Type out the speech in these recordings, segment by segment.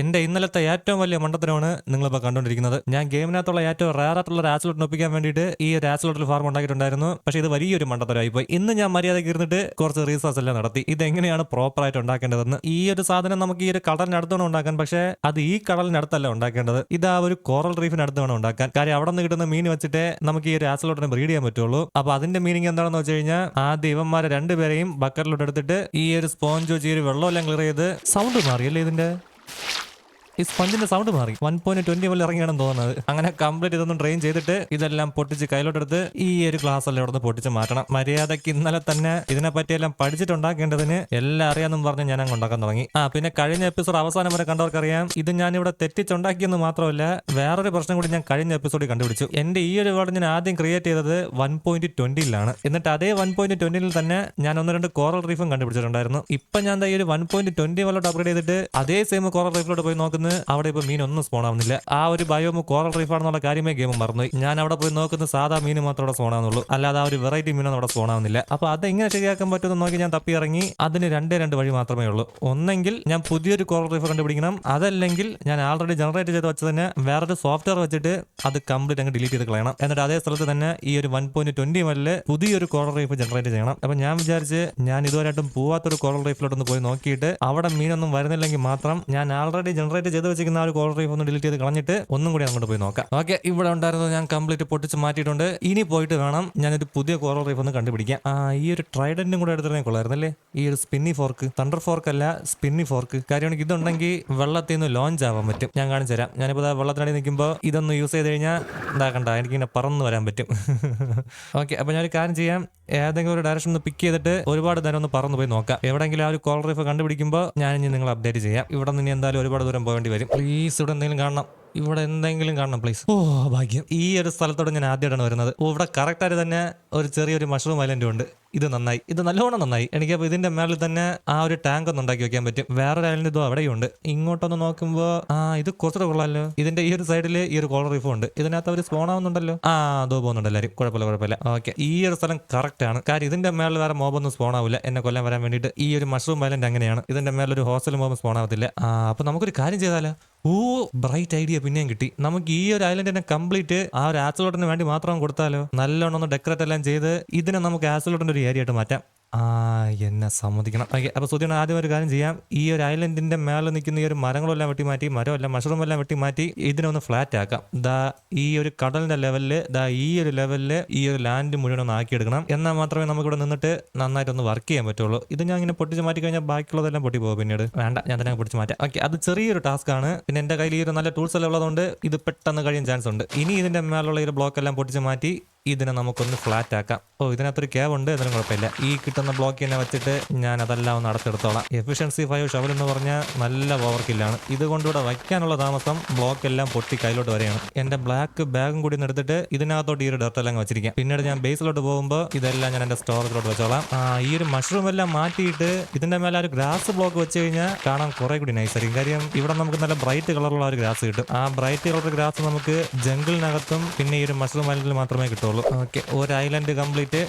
എന്റെ ഇന്നലത്തെ ഏറ്റവും വലിയ മണ്ടത്തരമാണ് നിങ്ങളിപ്പോൾ കണ്ടുകൊണ്ടിരിക്കുന്നത് ഞാൻ ഗെയിമിനകത്തുള്ള ഏറ്റവും റയർ ആയിട്ടുള്ള ഒരു ഒപ്പിക്കാൻ വേണ്ടിയിട്ട് ഈ ഒരു ആസിലോട്ടിൽ ഫാർം ഉണ്ടാക്കിയിട്ടുണ്ടായിരുന്നു. പക്ഷേ ഇത് വലിയൊരു മണ്ടത്തരമായി പോയി ഇന്ന് ഞാൻ മര്യാദയ്ക്ക് ഇരുന്നിട്ട് കുറച്ച് റീസേർച്ച് എല്ലാം നടത്തി. ഇതെങ്ങനെയാണ് പ്രോപ്പർ ആയിട്ട് ഉണ്ടാക്കേണ്ടതെന്ന് ഈ ഒരു സാധനം നമുക്ക് ഈ ഒരു കടലിനടുത്ത് ഉണ്ടാക്കാൻ. പക്ഷേ അത് ഈ കടലിനടുത്തല്ല ഉണ്ടാക്കേണ്ടത്. ഇത് ആ ഒരു കോറൽ റീഫിനടുത്ത് വേണം ഉണ്ടാക്കാൻ. കാര്യം അവിടെ നിന്ന് കിട്ടുന്ന മീൻ വെച്ചിട്ട് നമുക്ക് ഈ ഒരു ബ്രീഡ് ചെയ്യാൻ പറ്റുള്ളൂ. അപ്പൊ അതിന്റെ മീനിങ് എന്താണെന്ന് വെച്ച് കഴിഞ്ഞാൽ ആ ഇവന്മാരെ രണ്ടുപേരെയും ബക്കറ്റിലോട്ട് എടുത്തിട്ട് ഈ ഒരു സ്പോഞ്ച് വെച്ച് ഈ ഒരു വെള്ളമെല്ലാം ക്ലിയർ ചെയ്ത് സൗണ്ട് മാറിയല്ലേ ഇതിന്റെ? ഈ സ്പഞ്ചിന്റെ സൗണ്ട് മാറി. വൺ പോയിന്റ് ട്വന്റി വല്ല ഇറങ്ങിയാണെന്ന് തോന്നുന്നത് അങ്ങനെ കംപ്ലീറ്റ് ഇതൊന്നും ട്രെയിൻ ചെയ്തിട്ട് ഇതെല്ലാം പൊട്ടിച്ച് കയ്യിലോട്ടെടുത്ത് ഈ ഒരു ക്ലാസ് എല്ലാം ഇവിടെ പൊട്ടിച്ച് മാറ്റണം. മര്യാദയ്ക്ക് ഇന്നലെ തന്നെ ഇതിനെ പറ്റിയെല്ലാം പഠിച്ചിട്ടുണ്ടാക്കേണ്ടതിന് എല്ലാം അറിയാമെന്നും പറഞ്ഞ് ഞാൻ അങ്ങ് ഉണ്ടാക്കാൻ തുടങ്ങി. ആ പിന്നെ കഴിഞ്ഞ എപ്പിസോഡ് അവസാനം വരെ കണ്ടവർക്കറിയാം ഇത് ഞാൻ ഇവിടെ തെറ്റിച്ചുണ്ടാക്കിയെന്ന് മാത്രമല്ല വേറൊരു പ്രശ്നം കൂടി ഞാൻ കഴിഞ്ഞ എപ്പിസോഡിൽ കണ്ടുപിടിച്ചു. എന്റെ ഈ ഒരു വേർഡ് ഞാൻ ആദ്യം ക്രിയേറ്റ് ചെയ്തത് വൺ പോയിന്റ് ട്വന്റിയിലാണ് എന്നിട്ട് അതേ വൺ പോയിന്റ് ട്വന്റിയിൽ തന്നെ ഞാൻ ഒന്ന് രണ്ട് കോറൽ റീഫും കണ്ടുപിടിച്ചിട്ടുണ്ടായിരുന്നു. ഇപ്പൊ ഞാൻ ഈ ഒരു വൺ പോയിന്റ് ട്വന്റി വല്ലോട്ട് അപ്ഗ്രേഡ് ചെയ്തിട്ട് അതേ സെയിം കോറൽ റീഫിലോട്ട് പോയി നോക്കുന്നത് അവിടെ ഇപ്പൊ മീൻ ഒന്നും സ്പോൺ ആവുന്നില്ല. ആ ഒരു ബയോമ് കോറൽ റീഫ് ആണെന്നുള്ള കാര്യമേ ഗെയിം മറന്നു ഞാൻ അവിടെ പോയി നോക്കുന്ന സാധാ മീൻ മാത്രം അവിടെ സ്പോൺ ആവുന്നുള്ളൂ. അല്ലാതെ ആ ഒരു വെറൈറ്റി മീനൊന്നും അവിടെ സ്പോൺ ആവുന്നില്ല. അപ്പൊ അത് എങ്ങനെ ശരിയാക്കാൻ പറ്റുമെന്ന് നോക്കി ഞാൻ തപ്പി ഇറങ്ങി. അതിന് രണ്ടേ രണ്ട് വഴി മാത്രമേ ഉള്ളൂ. ഒന്നെങ്കിൽ ഞാൻ പുതിയൊരു കോറൽ റീഫ് കണ്ടുപിടിക്കണം അതല്ലെങ്കിൽ ഞാൻ ആൾറെഡി ജനറേറ്റ് ചെയ്ത് വെച്ച് തന്നെ വേറൊരു സോഫ്റ്റ്വെയർ വെച്ചിട്ട് അത് കംപ്ലീറ്റ് അങ്ങ് ഡിലീറ്റ് ചെയ്ത് കളയണം. എന്നിട്ട് അതേ സ്ഥലത്ത് തന്നെ ഈ ഒരു വൺ പോയിന്റ് ട്വന്റി വല്ല് പുതിയൊരു കോറൽ റീഫ് ജനറേറ്റ് ചെയ്യണം. അപ്പൊ ഞാൻ വിചാരിച്ച് ഞാൻ ഇതുവരെയായിട്ടും പോവാത്തൊരു കോറൽ റീഫിലോട്ടൊന്ന് പോയി നോക്കിയിട്ട് അവിടെ മീനൊന്നും വരുന്നില്ലെങ്കിൽ മാത്രം ഞാൻ ആൾറെഡി ജനറേറ്റ് ചെയ്ത് വെച്ചിരിക്കുന്ന ആ ഒരു കോളർ റീഫ് ഒന്ന് ഡിലീറ്റ് ചെയ്ത് കളഞ്ഞിട്ട് ഒന്നും കൂടി അങ്ങോട്ട് പോയി നോക്കാം. ഓക്കെ ഇവിടെ ഉണ്ടായിരുന്നത് ഞാൻ കംപ്ലീറ്റ് പൊട്ടിച്ച് മാറ്റിയിട്ടുണ്ട്. ഇനി പോയിട്ട് വേണം ഞാനൊരു പുതിയ കോളർ റീഫ് ഒന്ന് കണ്ടുപിടിക്കാം ആ ഈ ഒരു ട്രൈഡന്റും കൂടെ എടുത്തിരുന്നേ കൊള്ളായിരുന്നല്ലേ? ഈ ഒരു സ്പിന്നി ഫോർക്ക് തണ്ടർ ഫോർക്ക് അല്ല സ്പിന്നി ഫോർക്ക്. കാര്യമാണെങ്കിൽ ഇതുണ്ടെങ്കിൽ വെള്ളത്തിൽ നിന്ന് ലോഞ്ച് ആവാൻ പറ്റും. ഞാൻ കാണിച്ചു തരാം. ഞാനിപ്പോൾ വെള്ളത്തിനടി നിൽക്കുമ്പോൾ ഇതൊന്ന് യൂസ് ചെയ്ത് കഴിഞ്ഞാൽ ഇതാക്കണ്ട എനിക്കിങ്ങനെ പറന്ന് വരാൻ പറ്റും. ഓക്കെ അപ്പോൾ ഞാനൊരു കാര്യം ചെയ്യാം. ഏതെങ്കിലും ഒരു ഡയറക്ഷൻ ഒന്ന് പിക്ക് ചെയ്തിട്ട് ഒരുപാട് നേരം ഒന്ന് പറന്ന് പോയി നോക്കാം. എവിടെയെങ്കിലും ആ ഒരു കോൾ റീഫ് കണ്ടുപിടിക്കുമ്പോൾ ഞാൻ ഇനി നിങ്ങൾ അപ്ഡേറ്റ് ചെയ്യാം. ഇവിടെ നിന്ന് എന്തായാലും ഒരുപാട് ദൂരം പോകേണ്ടി വരും. പ്ലീസ് ഇവിടെ എന്തെങ്കിലും കാണണം. ഇവിടെ എന്തെങ്കിലും കാണണം പ്ലീസ് ഓ ഭാഗ്യം. ഈ ഒരു സ്ഥലത്തോട് ഞാൻ ആദ്യമായിട്ടാണ് വരുന്നത്. ഇവിടെ കറക്റ്റായിട്ട് തന്നെ ഒരു ചെറിയൊരു മഷ്റൂം ഐലൻഡും ഉണ്ട്. ഇത് നന്നായി ഇത് നല്ലോണം നന്നായി. എനിക്ക് അപ്പോൾ ഇതിന്റെ മേളിൽ തന്നെ ആ ഒരു ടാങ്ക് ഒന്ന് ഉണ്ടാക്കി വെക്കാൻ പറ്റും. വേറൊരു ഐലൻഡ് ഇതോ അവിടെയുണ്ട്. ഇങ്ങോട്ടൊന്ന് നോക്കുമ്പോൾ ആ ഇത് കുറച്ചുകൂടെ കൊള്ളാമല്ലോ ഇതിന്റെ ഈ ഒരു സൈഡിൽ ഈ ഒരു കോളർ റീഫും ഉണ്ട്. ഇതിനകത്ത് അവർ സ്പോൺ ആവുന്നുണ്ടല്ലോ. ആ അതോ പോകുന്നുണ്ട് എല്ലാവരും കുഴപ്പമില്ല കുഴപ്പമില്ല. ഓക്കെ ഈ ഒരു സ്ഥലം കറക്റ്റ് ആണ്. കാര്യം ഇതിന്റെ മേളിൽ വേറെ മോബൊന്നും സ്പോൺ ആവില്ല. എന്നെ കൊല്ലാൻ വരാൻ വേണ്ടിയിട്ട് ഈ ഒരു മഷ്റൂം വയലന്റ് അങ്ങനെയാണ്. ഇതിന്റെ ഒരു ഹോസ്റ്റൽ മോബ് സ്പോൺ ആവത്തില്ല. ആ അപ്പൊ നമുക്കൊരു കാര്യം ചെയ്താലോ? ഓ ബ്രൈറ്റ് ഐഡിയ പിന്നെയും കിട്ടി. നമുക്ക് ഈ ഒരു ഐലൻഡിനെ കംപ്ലീറ്റ് ആ ഒരു ആസിലോട്ടിന് വേണ്ടി മാത്രം കൊടുത്താലോ? നല്ലോണം ഒന്ന് ഡെക്കറേറ്റ് എല്ലാം ചെയ്ത് ഇതിനെ നമുക്ക് ആസിലോട്ടിന്റെ ഒരു ഏരിയ ആയിട്ട് മാറ്റാം. ആ എന്നെ സമ്മതിക്കണം. ഓക്കെ അപ്പോൾ സുധിയാണ് ആദ്യം ഒരു കാര്യം ചെയ്യാം. ഈ ഒരു ഐലൻഡിന്റെ മേലെ നിൽക്കുന്ന ഈ ഒരു മരങ്ങളെല്ലാം വെട്ടി മാറ്റി മരമെല്ലാം മഷറൂം എല്ലാം വെട്ടി മാറ്റി ഇതിനെ ഒന്ന് ഫ്ലാറ്റ് ആക്കാം. ദാ ഈ ഒരു കടലിന്റെ ലെവലിൽ ദാ ഈ ഒരു ലെവലിൽ ഈ ഒരു ലാൻഡ് മുഴുവൻ ഒന്ന് ആക്കിയെടുക്കണം. എന്നാൽ മാത്രമേ നമുക്ക് ഇവിടെ നിന്നിട്ട് നന്നായിട്ട് ഒന്ന് വർക്ക് ചെയ്യാൻ പറ്റുള്ളൂ. ഇത് ഞാൻ ഇങ്ങനെ പൊട്ടിച്ച് മാറ്റി കഴിഞ്ഞാൽ ബാക്കിയുള്ളതെല്ലാം പൊട്ടി പോകും പിന്നീട്. വേണ്ട ഞാൻ തന്നെ പൊട്ടിച്ച് മാറ്റാം. ഓക്കെ അത് ചെറിയൊരു ടാസ്ക് ആണ്. പിന്നെ എന്റെ കയ്യിൽ ഈ ഒരു നല്ല ടൂൾസ് എല്ലാം ഉള്ളതുകൊണ്ട് ഇത് പെട്ടെന്ന് കഴിയാൻ ചാൻസ് ഉണ്ട്. ഇനി ഇതിന്റെ മേലുള്ള ഈ ഒരു ബ്ലോക്ക് എല്ലാം പൊട്ടിച്ച് മാറ്റി ഇതിനെ നമുക്കൊന്ന് ഫ്ലാറ്റ് ആക്കാം ഓ ഇതിനകത്തൊരു ക്യാബ് ഉണ്ട് എന്നാലും കുഴപ്പമില്ല. ഈ കിട്ടുന്ന ബ്ലോക്ക് തന്നെ വെച്ചിട്ട് ഞാൻ അതെല്ലാം ഒന്ന് അടച്ചെടുത്തോളാം എഫിഷ്യൻസി ഫൈവ് ഷവൽ എന്ന് പറഞ്ഞാൽ നല്ല പവർ കില്ലാണ് ഇത് കൊണ്ടിവിടെ വയ്ക്കാനുള്ള താമസം ബ്ലോക്ക് എല്ലാം പൊട്ടി കയ്യിലോട്ട് വരെയാണ്. എന്റെ ബ്ലാക്ക് ബാഗും കൂടി ഒന്ന് എടുത്തിട്ട് ഇതിനകത്തോട്ട് ഈ ഒരു ഡർട്ട് എല്ലാം വെച്ചിരിക്കാം. പിന്നീട് ഞാൻ ബേസിലോട്ട് പോകുമ്പോൾ ഇതെല്ലാം ഞാൻ എന്റെ സ്റ്റോറേജിലോട്ട് വെച്ചോളാം. ഈ ഒരു മഷ്റൂം എല്ലാം മാറ്റിയിട്ട് ഇതിന്റെ മേലെ ഒരു ഗ്രാസ് ബ്ലോക്ക് വെച്ച് കഴിഞ്ഞാൽ കാണാൻ കുറെ കൂടി നൈസ് ആയിരിക്കും. കാര്യം ഇവിടെ നമുക്ക് നല്ല ബ്രൈറ്റ് കളറുള്ള ഒരു ഗ്രാസ് കിട്ടും. ആ ബ്രൈറ്റ് കളർ ഗ്രാസ് നമുക്ക് ജംഗിളിനകത്തും പിന്നെ ഈ ഒരു മഷ്റൂം ഐലൻഡിൽ മാത്രമേ കിട്ടുള്ളൂ. ഓക്കെ. ഒരു ഐലൻഡ് കംപ്ലീറ്റ്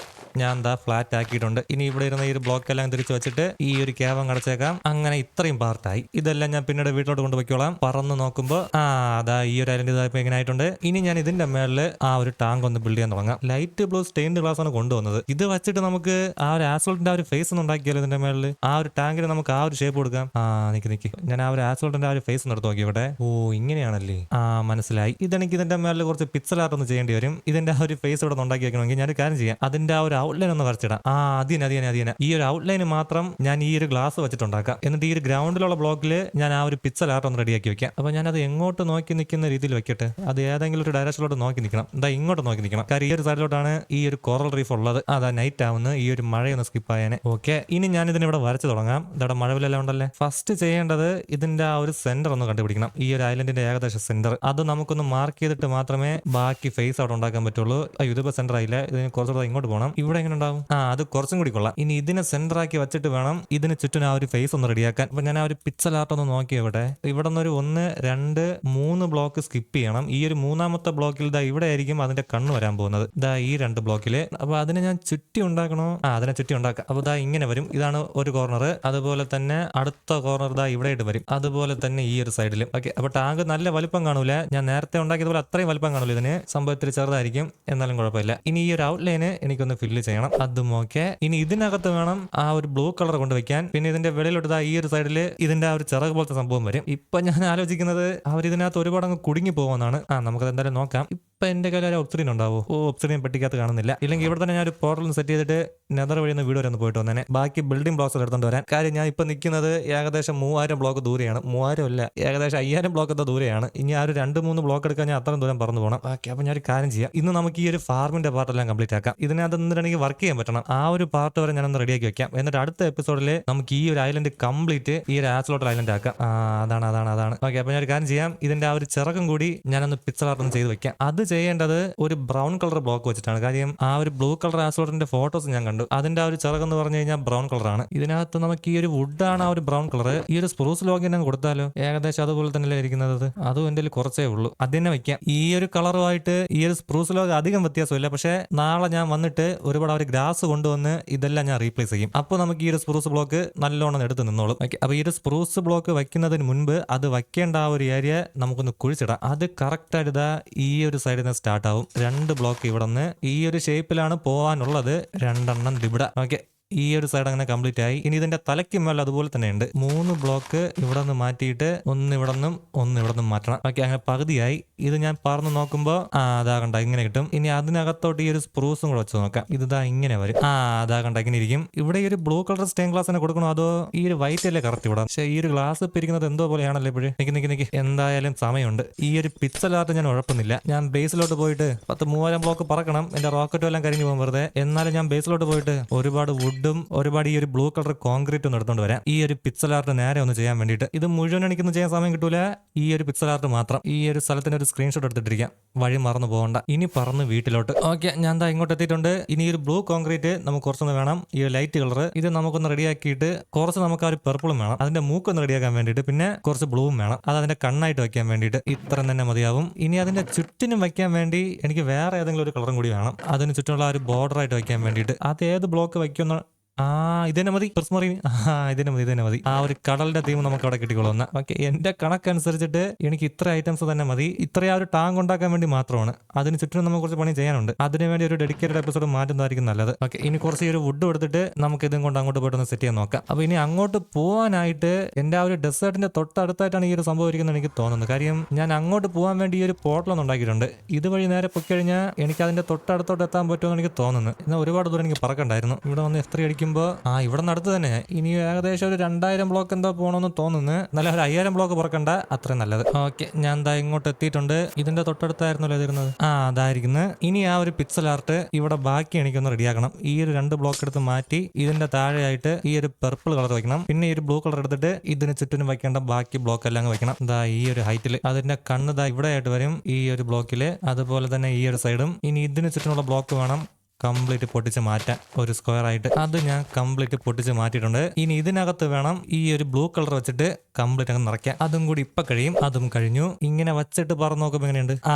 ഞാൻ എന്താ ഫ്ലാറ്റ് ആക്കിയിട്ടുണ്ട്. ഇനി ഇവിടെ ഇരുന്ന ഈ ഒരു ബ്ലോക്ക് എല്ലാം തിരിച്ചു വെച്ചിട്ട് ഈ ഒരു ക്യാബം അടച്ചേക്കാം. അങ്ങനെ ഇത്രയും പാർട്ടായി ഇതെല്ലാം ഞാൻ പിന്നീട് വീട്ടിലോട്ട് കൊണ്ടുപോയിക്കോളാം. പറന്ന് നോക്കുമ്പോൾ ആ അതാ ഈ ഒരു ഐലൻഡ് ഇതായപ്പോൾ എങ്ങനെ ആയിട്ടുണ്ട്. ഇനി ഞാൻ ഇതിന്റെ മേളിൽ ആ ഒരു ടാങ്ക് ഒന്ന് ബിൽഡ് ചെയ്യാൻ തുടങ്ങാം. ലൈറ്റ് ബ്ലൂ സ്റ്റെയിൻഡ് ഗ്ലാസ് ആണ് കൊണ്ടുവന്നത്. ഇത് വെച്ചിട്ട് നമുക്ക് ആ ഒരു ആസോൾട്ടിന്റെ ആ ഒരു ഫേസ് ഒന്ന് ഉണ്ടാക്കിയാലോ ഇതിന്റെ മേളിൽ ആ ഒരു ടാങ്കിന് നമുക്ക് ആ ഒരു ഷേപ്പ് കൊടുക്കാം. ആ നിക്ക് നിക്ക്. ഞാൻ ആ ഒരു ആസോൾട്ടിന്റെ ആ ഒരു ഫേസ് ഒന്ന് എടുത്ത് നോക്കി ഇവിടെ. ഓ ഇങ്ങനെയാണല്ലേ? ആ മനസ്സിലായി. ഇതെനിക്ക് ഇതിന്റെ മേളിൽ കുറച്ച് പിക്സൽ ആർട്ട് ഒന്ന് ചെയ്യേണ്ടി വരും. ഇതിന്റെ ആ ഒരു ഫേസ് ഇവിടെ ഉണ്ടാക്കി വെക്കണമെങ്കിൽ ഞാൻ കാര്യം ചെയ്യാം. അതിന്റെ ആ ഒരു ഔട്ട്ലൈൻ ഒന്ന് വരച്ചിടാം. ആ അതിന് അതിനെ അതിനെ. ഈ ഒരു ഔട്ട്ലൈൻ മാത്രം ഞാൻ ഈ ഒരു ഗ്ലാസ് വെച്ചിട്ടുണ്ടാക്കാം. എന്നിട്ട് ഈ ഒരു ഗ്രൗണ്ടിലുള്ള ബ്ലോക്കിൽ ഞാൻ ആ ഒരു പിക്സൽ ആർട്ട് ഒന്ന് റെഡിയാക്കി വെക്കാം. അപ്പൊ ഞാൻ അത് എങ്ങോട്ട് നോക്കി നിൽക്കുന്ന രീതിയിൽ വെക്കട്ടെ? അത് ഏതെങ്കിലും ഒരു ഡയറക്ഷനിലോട്ട് നോക്കി നിൽക്കണം എന്താ ഇങ്ങോട്ട് നോക്കി നിൽക്കണം കാര്യം ഈ ഒരു സൈഡിലോട്ടാണ് ഈ ഒരു കോറൽ റീഫ് ഉള്ളത്. അതാ നൈറ്റ് ആവുന്ന. ഈ ഒരു മഴയൊന്ന് സ്കിപ്പ് ആയാനെ. ഓക്കെ ഇനി ഞാൻ ഇതിനെ ഇവിടെ വരച്ചു തുടങ്ങാം. ഇതവിടെ മഴവിലെല്ലാം ഉണ്ടല്ലേ? ഫസ്റ്റ് ചെയ്യേണ്ടത് ഇതിന്റെ ആ ഒരു സെന്റർ ഒന്ന് കണ്ടുപിടിക്കണം. ഈ ഒരു ഐലൻഡിന്റെ ഏകദേശം സെന്റർ അത് നമുക്കൊന്ന് മാർക്ക് ചെയ്തിട്ട് മാത്രമേ ബാക്കി ഫേസ് അവിടെ ഉണ്ടാക്കാൻ പറ്റുള്ളൂ. ഇതിപ്പോ സെന്റർ ആയില്ല. ഇതിന് കുറച്ചുകൂടെ ഇങ്ങോട്ട് പോകണം ഇവിടെ എങ്ങനെ ഉണ്ടാവും? ആ അത് കുറച്ചും കൂടി കൊള്ളാം. ഇനി ഇതിനെ സെന്റർ ആക്കി വെച്ചിട്ട് വേണം ഇതിന് ചുറ്റും ആ ഒരു ഫേസ് ഒന്ന് റെഡിയാക്കാൻ. അപ്പൊ ഞാൻ ആ ഒരു പിക്സൽ ആർട്ട് ഒന്ന് നോക്കി ഇവിടെ ഇവിടെ നിന്ന് ഒരു ഒന്ന് രണ്ട് മൂന്ന് ബ്ലോക്ക് സ്കിപ്പ് ചെയ്യണം. ഈ ഒരു മൂന്നാമത്തെ ബ്ലോക്കിൽ ഇതാ ഇവിടെ ആയിരിക്കും അതിന്റെ കണ്ണ് വരാൻ പോകുന്നത്. ഇതാ ഈ രണ്ട് ബ്ലോക്കിൽ അപ്പൊ അതിനെ ഞാൻ ചുറ്റി ഉണ്ടാക്കണോ? ആ അതിനെ ചുറ്റി ഉണ്ടാക്കാം. അപ്പൊ ഇതാ ഇങ്ങനെ വരും. ഇതാണ് ഒരു കോർണർ അതുപോലെ തന്നെ അടുത്ത കോർണർ ഇതാ ഇവിടെ ആയിട്ട് വരും. അതുപോലെ തന്നെ ഈ ഒരു സൈഡിലും ഓക്കെ അപ്പൊ ടാങ്ക് നല്ല വലുപ്പം കാണൂല. ഞാൻ നേരത്തെ ഉണ്ടാക്കിയതുപോലെ അത്രയും വലുപ്പം കാണൂല ഇതിന്. സംഭവത്തിൽ ചെറുതായിരിക്കും. എന്നാലും കുഴപ്പമില്ല. ഇനി ഈ ഒരു ഔട്ട്ലൈന് എനിക്കൊന്ന് ഫില്ല് ചെയ്യണം. അതും ഓക്കെ ഇനി ഇതിനകത്ത് വേണം ആ ഒരു ബ്ലൂ കളർ കൊണ്ട് വെക്കാൻ. പിന്നെ ഇതിന്റെ വെളിയിലോട്ട് ഈ ഒരു സൈഡിൽ ഇതിന്റെ ആ ഒരു ചിറക് പോലത്തെ സംഭവം വരും. ഇപ്പൊ ഞാൻ ആലോചിക്കുന്നത് അവർ ഇതിനകത്ത് ഒരുപാട് അങ്ങ് കുടുങ്ങി പോകുന്നതാണ് ആ നമുക്കത് എന്തായാലും നോക്കാം. ഇപ്പൊ എന്റെ കയ്യിൽ ഒരു ഒപ്സിഡിൻ ഉണ്ടാവോ? ഓ ഒപ്സിഡിൻ പെട്ടിക്കകത്ത് കാണുന്നില്ല. ഇല്ലെങ്കിൽ ഇവിടെ തന്നെ ഞാൻ ഒരു പോർട്ടൽ സെറ്റ് ചെയ്തിട്ട് നെതർ വഴി ഒന്ന് വീട് വരെ പോയിട്ട് വന്നേനെ. ബാക്കി ബിൽഡിംഗ് ബ്ലോക്സ് എടുത്തോണ്ട് വരാൻ. കാര്യം ഞാൻ ഇപ്പൊ നിൽക്കുന്നത് ഏകദേശം മൂവായിരം ബ്ലോക്ക് ദൂരെയാണ്. മൂവായിരം അല്ല ഏകദേശം അയ്യായിരം ബ്ലോക്ക് എത്ര ദൂരെയാണ്. ഇനി ആ ഒരു രണ്ട് മൂന്ന് ബ്ലോക്ക് എടുക്കാൻ ഞാൻ അത്രയും ദൂരം പറന്നു പോകണം ഓക്കെ അപ്പൊ ഞാൻ ഒരു കാര്യം ചെയ്യാം. ഇന്ന് നമുക്ക് ഈ ഒരു ഫാർമിന്റെ പാർട്ടെല്ലാം കംപ്ലീറ്റ് ആക്കാം. ഇതിനകത്ത് നിന്നിട്ട് എനിക്ക് വർക്ക് ചെയ്യാൻ പറ്റണം. ആ ഒരു പാർട്ട് വരെ ഞാനൊന്ന് റെഡിയാക്കി വെക്കാം. എന്നിട്ട് അടുത്ത എപ്പിസോഡിൽ നമുക്ക് ഈ ഒരു ഐലൻഡ് കംപ്ലീറ്റ് ഈ ഒരു ആസ്ലോട്ടർ ഐലൻഡ് ആക്കാം. അതാണ് അതാണ് അതാണ്. ഓക്കെ അപ്പൊ ഞാൻ ഒരു കാര്യം ചെയ്യാം. ഇതിന്റെ ആ ഒരു ചിറകും കൂടി ഞാനൊന്ന് പിക്സൽ ആർട്ടൊന്ന് ചെയ്ത് വെക്കാം. അത് ചെയ്യേണ്ടത് ഒരു ബ്രൗൺ കളർ ബ്ലോക്ക് വെച്ചിട്ടാണ്. കാര്യം ആ ഒരു ബ്ലൂ കളർ ആസോട്ടിന്റെ ഫോട്ടോസ് ഞാൻ കണ്ടു. അതിന്റെ ആ ഒരു ചിറക് എന്ന് പറഞ്ഞു കഴിഞ്ഞാൽ ബ്രൗൺ കളറാണ് ഇതിനകത്ത് നമുക്ക് ഈ ഒരു വുഡാണ് ആ ഒരു ബ്രൗൺ കളർ. ഈ ഒരു സ്പ്രൂസ് ലോഗിൻ ഞാൻ കൊടുത്താലോ? ഏകദേശം അതുപോലെ തന്നെയല്ലേ ഇരിക്കുന്നത്? അത്. എന്റെ കുറച്ചേ ഉള്ളൂ. അത് തന്നെ വെക്കാം. ഈ ഒരു കളറുമായിട്ട് ഈ ഒരു സ്പ്രൂസ് ലോഗ് അധികം വ്യത്യാസമില്ല. പക്ഷേ നാളെ ഞാൻ വന്നിട്ട് ഒരുപാട് ഒരു ഗ്രാസ് കൊണ്ടുവന്ന് ഇതെല്ലാം ഞാൻ റീപ്ലേസ് ചെയ്യും. അപ്പോൾ നമുക്ക് ഈ ഒരു സ്പ്രൂസ് ബ്ലോക്ക് നല്ലോണം എടുത്ത് നിന്നോളും. അപ്പോൾ ഈ ഒരു സ്പ്രൂസ് ബ്ലോക്ക് വെക്കുന്നതിന് മുൻപ് അത് വയ്ക്കേണ്ട ആ ഒരു ഏരിയ നമുക്കൊന്ന് കുഴിച്ചിടാം. അത് കറക്റ്റ് ആയിട്ട് ഈ ഒരു സൈഡിൽ നിന്ന് സ്റ്റാർട്ട് ആവും. രണ്ട് ബ്ലോക്ക് ഇവിടെ നിന്ന് ഈ ഒരു ഷേപ്പിലാണ് പോകാനുള്ളത്. രണ്ടെണ്ണം ഇവിടെ. ഓക്കെ ഈ ഒരു സൈഡ് അങ്ങനെ കംപ്ലീറ്റ് ആയി. ഇനി ഇതിന്റെ തലയ്ക്ക് മേലെ അതുപോലെ തന്നെ ഉണ്ട് മൂന്ന് ബ്ലോക്ക് ഇവിടെ നിന്ന് മാറ്റിയിട്ട് ഒന്ന് ഇവിടെ നിന്നും ഒന്ന് ഇവിടെ നിന്നും മാറ്റണം. ഓക്കെ അങ്ങനെ പകുതിയായി. ഇത് ഞാൻ പറന്ന് നോക്കുമ്പോൾ ആ അതാ കണ്ട ഇങ്ങനെ കിട്ടും. ഇനി അതിനകത്തോട്ട് ഈ ഒരു സ്പ്രൂസും കൂടെ വെച്ച് നോക്കാം. ഇത് ഇങ്ങനെ വരും. ആ അതാ കണ്ട ഇങ്ങനെ ഇരിക്കും. ഇവിടെ ഈ ഒരു ബ്ലൂ കളർ സ്റ്റെയിൻ ഗ്ലാസ് തന്നെ കൊടുക്കണോ അതോ ഈ ഒരു വൈറ്റ് അല്ലേ കറക്റ്റ് ഇവിടെ? പക്ഷേ ഈ ഒരു ഗ്ലാസ് പിരിക്കുന്നത് എന്തോ പോലെയാണല്ലോ ഇപ്പോഴും? നിക്ക് നിക്ക് നിക്ക്. എന്തായാലും സമയമുണ്ട്. ഈ ഒരു പിക്സൽ ഞാൻ ഉഴപ്പുന്നില്ല. ഞാൻ ബേസിലോട്ട് പോയിട്ട് പത്ത് മൂവായിരം ബ്ലോക്ക് പറക്കണം. എന്റെ റോക്കറ്റും എല്ലാം കരിഞ്ഞു പോകും വെറുതെ. എന്നാലും ഞാൻ ബേസിലോട്ട് പോയിട്ട് ഒരുപാട് വുഡും ഒരുപാട് ഈ ഒരു ബ്ലൂ കളർ കോൺക്രീറ്റ് ഒന്ന് വരാം. ഈ ഒരു പിക്സൽ ആർട്ട് നേരെ ഒന്ന് ചെയ്യാൻ വേണ്ടിയിട്ട് ഇത് മുഴുവൻ എനിക്കൊന്നും ചെയ്യാൻ സമയം കിട്ടൂല. ഈ ഒരു പിക്സൽ ആർട്ട് മാത്രം. ഈ ഒരു സ്ഥലത്തിന്റെ ഒരു സ്ക്രീൻഷോട്ട് എടുത്തിട്ടിരിക്കാം. വഴി മറന്നു പോകണ്ട. ഇനി പറന്ന് വീട്ടിലോട്ട്. ഓക്കെ ഞാൻ ദാ ഇങ്ങോട്ട് എത്തിയിട്ടുണ്ട്. ഇനി ഒരു ബ്ലൂ കോൺക്രീറ്റ് നമുക്ക് കുറച്ചൊന്ന് വേണം. ഈ ലൈറ്റ് കളർ ഇത് നമുക്കൊന്ന് റെഡിയാക്കിയിട്ട് കുറച്ച് നമുക്ക് ആ ഒരു പെർപ്പിളും വേണം. അതിന്റെ മൂക്കൊന്ന് റെഡിയാക്കാൻ വേണ്ടിയിട്ട് പിന്നെ കുറച്ച് ബ്ലൂവും വേണം. അത് അതിന്റെ കണ്ണായിട്ട് വെക്കാൻ വേണ്ടിയിട്ട് ഇത്രയും തന്നെ മതിയാവും. ഇനി അതിന്റെ ചുറ്റിനും വെക്കാൻ വേണ്ടി എനിക്ക് വേറെ ഏതെങ്കിലും ഒരു കളറും കൂടി വേണം. അതിന് ചുറ്റുമുള്ള ഒരു ബോർഡർ ആയിട്ട് വെക്കാൻ വേണ്ടിയിട്ട്. അത് ഏത് ബ്ലോക്ക് വയ്ക്കുന്ന ആ ഇതന്നെ മതി. ക്രിസ്മറിന് ആ ഇതിനെ മതി ഇതന്നെ മതി. ആ ഒരു കടലിന്റെ തീം നമുക്ക് അവിടെ കിട്ടിക്കൊള്ളുന്ന ഓക്കെ എന്റെ കണക്കനുസരിച്ചിട്ട് എനിക്ക് ഇത്ര ഐറ്റംസ് തന്നെ മതി. ഇത്രയും ആ ഒരു ടാങ്ക് ഉണ്ടാക്കാൻ വേണ്ടി മാത്രമാണ്. അതിന് ചുറ്റും നമുക്ക് കുറച്ച് പണി ചെയ്യാനുണ്ട്. അതിനുവേണ്ടി ഒരു ഡെഡിക്കേറ്റഡ് എപ്പിസോഡ് മാറ്റുന്നതായിരിക്കും നല്ലത്. ഓക്കെ ഇനി കുറച്ച് ഒരു വുഡ് എടുത്തിട്ട് നമുക്ക് ഇതും കൊണ്ട് അങ്ങോട്ട് പോയിട്ട് സെറ്റ് ചെയ്യാൻ നോക്കാം. അപ്പൊ ഇനി അങ്ങോട്ട് പോകാനായിട്ട് എന്റെ ആ ഒരു ഡെസേർട്ടിന്റെ തൊട്ടടുത്തായിട്ടാണ് ഈ ഒരു സംഭവം ഇരിക്കുന്നത് എനിക്ക് തോന്നുന്നത് കാര്യം ഞാൻ അങ്ങോട്ട് പോകാൻ വേണ്ടി ഈ ഒരു പോർട്ടലൊന്നും ഉണ്ടാക്കിയിട്ടുണ്ട്. ഇതുവഴി നേരെ പൊയ്ക്കഴിഞ്ഞാൽ എനിക്ക് അതിന്റെ തൊട്ടടുത്തോട്ട് എത്താൻ പറ്റുമെന്ന് എനിക്ക് തോന്നുന്നു. എന്നാൽ ഒരുപാട് ദൂരം എനിക്ക് പറക്കണ്ടായിരുന്നു. ഇവിടെ വന്ന് എത്ര അടിക്കുമ്പോൾ ആ ഇവിടെ നടത്തു തന്നെ. ഇനി ഏകദേശം ഒരു രണ്ടായിരം ബ്ലോക്ക് എന്തോ പോകണമെന്ന് തോന്നുന്നു. നല്ല ഒരു അയ്യായിരം ബ്ലോക്ക് പുറക്കണ്ട. അത്രയും നല്ലത്. ഓക്കെ ഞാൻ ദാ ഇങ്ങോട്ട് എത്തിയിട്ടുണ്ട്. ഇതിന്റെ തൊട്ടടുത്തായിരുന്നല്ലോ ഇതിരുന്നത് ആ അതായിരിക്കുന്നത് ഇനി ആ ഒരു പിക്സൽ ആർട്ട് ഇവിടെ ബാക്കി എനിക്കൊന്ന് റെഡിയാക്കണം. ഈ ഒരു രണ്ട് ബ്ലോക്ക് എടുത്ത് മാറ്റി ഇതിന്റെ താഴെയായിട്ട് ഈ ഒരു പെർപ്പിൾ കളർ വെക്കണം. പിന്നെ ഈ ഒരു ബ്ലൂ കളർ എടുത്തിട്ട് ഇതിന് ചുറ്റിനും വെക്കേണ്ട ബാക്കി ബ്ലോക്ക് എല്ലാം വെക്കണം. ദാ ഈ ഒരു ഹൈറ്റിൽ അതിന്റെ കണ്ണ് ദാ ഇവിടെ ആയിട്ട് വരും ഈ ഒരു ബ്ലോക്കിൽ അതുപോലെ തന്നെ ഈ ഒരു സൈഡും ഇനി ഇതിന് ചുറ്റിനുള്ള ബ്ലോക്ക് വേണം. കംപ്ലീറ്റ് പൊട്ടിച്ച് മാറ്റാൻ ഒരു സ്ക്വയർ ആയിട്ട്. അത് ഞാൻ കംപ്ലീറ്റ് പൊട്ടിച്ച് മാറ്റിയിട്ടുണ്ട്. ഇനി ഇതിനകത്ത് വേണം ഈ ഒരു ബ്ലൂ കളർ വെച്ചിട്ട് കംപ്ലീറ്റ് അങ്ങ് നിറയ്ക്കാൻ. അതും കൂടി ഇപ്പൊ കഴിയും. അതും കഴിഞ്ഞു. ഇങ്ങനെ വച്ചിട്ട് പറഞ്ഞു നോക്കുമ്പോ എങ്ങനെയുണ്ട്? ആ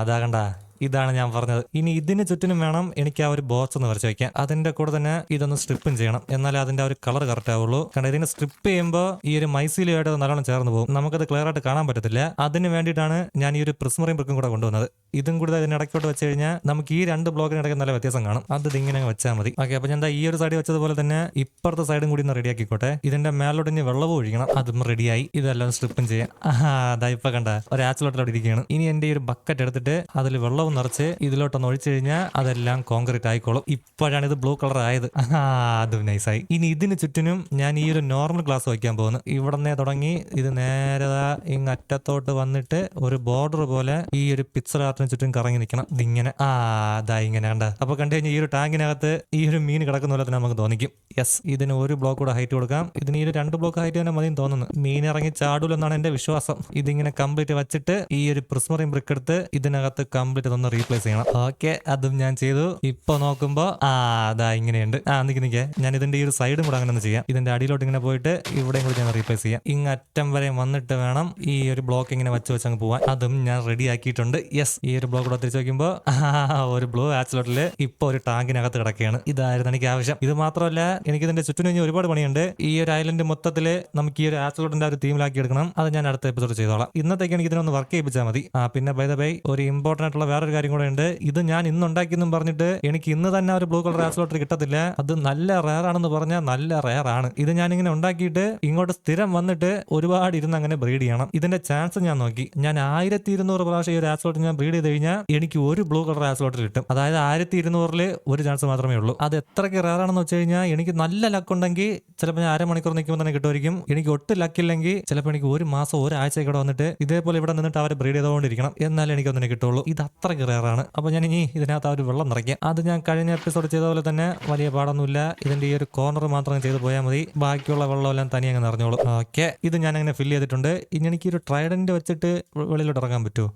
അതാ കണ്ട. ഇതാണ് ഞാൻ പറഞ്ഞത്. ഇനി ഇതിന് ചുറ്റിനും വേണം എനിക്ക് ആ ഒരു ബോക്സ് ഒന്ന് വരച്ച് വയ്ക്കാൻ അതിന്റെ കൂടെ തന്നെ ഇതൊന്ന് സ്ട്രിപ്പും ചെയ്യണം. എന്നാലേ അതിന്റെ ഒരു കളർ കറക്റ്റ് ആവുള്ളൂ. കാരണം ഇതിനെ സ്ട്രിപ്പ് ചെയ്യുമ്പോൾ ഈ ഒരു മൈസീലുമായിട്ട് നല്ലോണം ചേർന്ന് പോകും. നമുക്കത് ക്ലിയർ ആയിട്ട് കാണാൻ പറ്റത്തില്ല. അതിന് വേണ്ടിയിട്ടാണ് ഞാൻ ഈ ഒരു പ്രിസ്മറിയും ബ്രിക്കും കൂടെ കൊണ്ടുവന്നത്. ഇതും കൂടി അതിന് ഇടയ്ക്കോട്ട് വെച്ച് കഴിഞ്ഞാൽ നമുക്ക് ഈ രണ്ട് ബ്ലോക്കിന് ഇടയ്ക്ക് നല്ല വ്യത്യാസം കാണും. അത് ഇതിങ്ങനെ അങ്ങ് വെച്ചാൽ മതി. ഓക്കെ അപ്പൊ ഞാൻ ഈ ഒരു സൈഡ് വെച്ചതുപോലെ തന്നെ ഇപ്പുറത്തെ സൈഡും കൂടി ഒന്ന് റെഡിയാക്കിക്കോട്ടെ ഇതിന്റെ മേലോട്ട് ഇനി വെള്ളവും ഒഴിക്കണം. അതും റെഡിയായി ഇതെല്ലാം സ്ട്രിപ്പും ചെയ്യാം. അതാ ഇപ്പൊ കണ്ട ഒരു ആച്ചിലോട്ടിലോട്ട് ഇരിക്കുകയാണ്. ഇനി എന്റെ ഈ ഒരു ബക്കറ്റ് എടുത്തിട്ട് അതിൽ നിറച്ച് ഇതിലോട്ടൊന്ന് ഒഴിച്ചു കഴിഞ്ഞാൽ അതെല്ലാം കോൺക്രീറ്റ് ആയിക്കോളും. ഇപ്പോഴാണ് ഇത് ബ്ലൂ കളർ ആയത്. അതും നൈസായി ഇനി ഇതിന് ചുറ്റിനും ഞാൻ ഈ ഒരു നോർമൽ ഗ്ലാസ് വയ്ക്കാൻ പോകുന്നു. ഇവിടെ തുടങ്ങി ഇത് നേരെ ഇങ്ങ് അറ്റത്തോട്ട് വന്നിട്ട് ഒരു ബോർഡർ പോലെ ഈ ഒരു പിക്ചർ ആർട്ടിന് ചുറ്റും കറങ്ങി നിൽക്കണം. ഇതിങ്ങനെ. ആ അതാ ഇങ്ങനെ കണ്ട. അപ്പൊ കണ്ടു കഴിഞ്ഞാൽ ഈ ഒരു ടാങ്കിനകത്ത് ഈ ഒരു മീൻ കിടക്കുന്ന പോലെ തന്നെ നമുക്ക് തോന്നിക്കും. യെസ് ഇതിന് ഒരു ബ്ലോക്ക് കൂടെ ഹൈറ്റ് കൊടുക്കാം. ഇതിന് ഈ ഒരു രണ്ട് ബ്ലോക്ക് ഹൈറ്റ് തന്നെ മതി തോന്നുന്നു. മീൻ ഇറങ്ങി ചാടൂലെന്നാണ് എന്റെ വിശ്വാസം. ഇതിങ്ങനെ കംപ്ലീറ്റ് വെച്ചിട്ട് ഈ ഒരു പ്രിസ്മറിയും ബ്രിക്ക് എടുത്ത് ഇതിനകത്ത് കംപ്ലീറ്റ് ഇതൊന്ന് റീപ്ലേസ് ചെയ്യണം. ഓക്കെ അതും ഞാൻ ചെയ്തു. ഇപ്പൊ നോക്കുമ്പോ ആ അതാ ഇങ്ങനെയുണ്ട്. ആ നിക്ക് നിക്കേ. ഞാൻ ഇതിന്റെ ഈ ഒരു സൈഡും കൂടെ അങ്ങനെ ഒന്ന് ചെയ്യാം. ഇതിന്റെ അടിയിലോട്ട് ഇങ്ങനെ പോയിട്ട് ഇവിടെയും കൂടി ഞാൻ റീപ്ലേസ് ചെയ്യാം. ഇങ്ങ് അറ്റം വരെ വന്നിട്ട് വേണം ഈ ഒരു ബ്ലോക്ക് ഇങ്ങനെ വെച്ച് വെച്ച് അങ്ങ് പോവാൻ. അതും ഞാൻ റെഡി ആക്കിയിട്ടുണ്ട്. യെസ് ഈ ഒരു ബ്ലോക്ക് കൂടെ തിരിച്ചു നോക്കുമ്പോൾ ഒരു ബ്ലൂ ആക്സിലോട്ടിൽ ഇപ്പൊ ഒരു ടാങ്കിനകത്ത് കിടക്കുകയാണ്. ഇതായിരുന്നു എനിക്ക് ആവശ്യം. ഇത് മാത്രമല്ല എനിക്ക് ഇതിന്റെ ചുറ്റിനും ഇനി ഒരുപാട് പണിയുണ്ട്. ഈ ഒരു ഐലൻഡ് മൊത്തത്തിൽ നമുക്ക് ഈ ഒരു ആക്സിലോട്ടിന്റെ ഒരു തീമിലാക്കി എടുക്കണം. അത് ഞാൻ അടുത്ത എപ്പിസോഡ് ചെയ്തോളാം. ഇന്നത്തേക്ക് എനിക്ക് ഇതിനൊന്ന് വർക്ക് ചെയ്യിപ്പിച്ചാൽ മതി. ആ പിന്നെ ബൈ ദ ബൈ ഒരു ഇമ്പോർട്ടന്റ് ആയിട്ടുള്ള വേറൊരു കാര്യം കൂടെ ഉണ്ട്. ഇത് ഞാൻ ഇന്ന് ഉണ്ടാക്കിയെന്നും പറഞ്ഞിട്ട് എനിക്ക് ഇന്ന് തന്നെ ഒരു ബ്ലൂ കളർ ആക്സിലോട്ടർ കിട്ടത്തില്ല. അത് നല്ല റയർ ആണെന്ന് പറഞ്ഞാൽ നല്ല റയർ ആണ്. ഇത് ഞാൻ ഇങ്ങനെ ഉണ്ടാക്കിയിട്ട് ഇങ്ങോട്ട് സ്ഥിരം വന്നിട്ട് ഒരുപാട് ഇരുന്ന് അങ്ങനെ ബ്രീഡ് ചെയ്യണം. ഇതിന്റെ ചാൻസ് ഞാൻ നോക്കി. ഞാൻ ആയിരത്തി ഇരുന്നൂറ് പ്രാവശ്യം ഈ ഒരു ആസ്ലോട്ട് ഞാൻ ബ്രീഡ് ചെയ്ത് കഴിഞ്ഞാൽ എനിക്ക് ഒരു ബ്ലൂ കളർ ആക്സിലോട്ടർ കിട്ടും. അതായത് ആയിരത്തി ഇരുന്നൂറിൽ ഒരു ചാൻസ് മാത്രമേ ഉള്ളൂ. അത് എത്രയ്ക്ക് റയർ ആണെന്ന് വെച്ച് കഴിഞ്ഞാൽ എനിക്ക് നല്ല ലക്ക് ഉണ്ടെങ്കിൽ ചിലപ്പോൾ ഞാൻ അരമണിക്കൂർ നിൽക്കുമ്പോൾ തന്നെ കിട്ടുമായിരിക്കും. എനിക്ക് ഒട്ടും ലക്കില്ലെങ്കിൽ ചിലപ്പോൾ എനിക്ക് ഒരു മാസം ഒരു ഇവിടെ വന്നിട്ട് ഇതേപോലെ ഇവിടെ നിന്നിട്ട് അവർ ബ്രീഡ് ചെയ്തുകൊണ്ടിരിക്കണം. എന്നാലേ എനിക്ക് ഒന്നിനെ കിട്ടുള്ളൂ. ഇത് അത്രയ്ക്ക് rare ആണ് അപ്പോൾ ഞാൻ ഇനി ഇതിനകത്ത് ആ ഒരു വെള്ളം നിറയ്ക്കാം. അത് ഞാൻ കഴിഞ്ഞ എപ്പിസോഡ് ചെയ്ത പോലെ തന്നെ വലിയ പാടൊന്നുമില്ല. ഇതിന്റെ ഈ ഒരു കോർണർ മാത്രം ചെയ്ത് പോയാൽ മതി. ബാക്കിയുള്ള വെള്ളമെല്ലാം തനി അങ്ങ് നിറഞ്ഞോളൂ. ഓക്കെ. ഇത് ഞാൻ അങ്ങനെ ഫില്ല് ചെയ്തിട്ടുണ്ട്. ഇനി എനിക്ക് ഒരു ട്രൈഡന്റ് വെച്ചിട്ട് വെളിയിലോട്ട് ഇറങ്ങാൻ പറ്റുമോ?